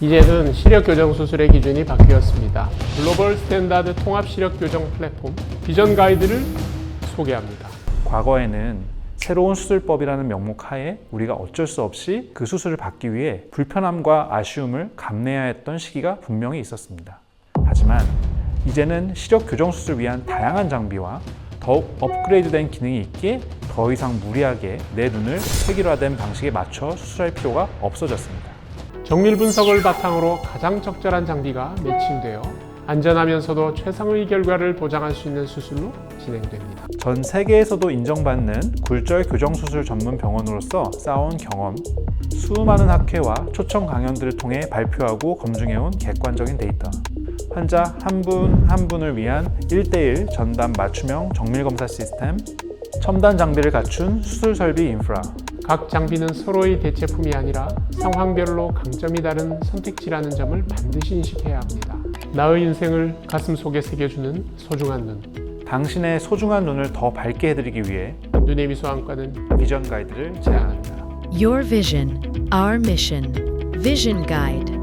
이제는 시력 교정 수술의 기준이 바뀌었습니다. 글로벌 스탠다드 통합 시력 교정 플랫폼 비전 가이드를 소개합니다. 과거에는 새로운 수술법이라는 명목 하에 우리가 어쩔 수 없이 그 수술을 받기 위해 불편함과 아쉬움을 감내해야 했던 시기가 분명히 있었습니다. 하지만 이제는 시력 교정 수술을 위한 다양한 장비와 더욱 업그레이드된 기능이 있기에 더 이상 무리하게 내 눈을 획일화된 방식에 맞춰 수술할 필요가 없어졌습니다. 정밀 분석을 바탕으로 가장 적절한 장비가 매칭되어 안전하면서도 최상의 결과를 보장할 수 있는 수술로 진행됩니다. 전 세계에서도 인정받는 굴절 교정 수술 전문 병원으로서 쌓아온 경험, 수많은 학회와 초청 강연들을 통해 발표하고 검증해온 객관적인 데이터, 환자 한 분 한 분을 위한 1대1 전담 맞춤형 정밀 검사 시스템, 첨단 장비를 갖춘 수술 설비 인프라, 각 장비는 서로의 대체품이 아니라 상황별로 강점이 다른 선택지라는 점을 반드시 인식해야 합니다. 나의 인생을 가슴 속에 새겨주는 소중한 눈. 당신의 소중한 눈을 더 밝게 해드리기 위해 눈의 미소 안과는 비전 가이드를 제안합니다. 제안합니다. Your vision, our mission. Vision Guide.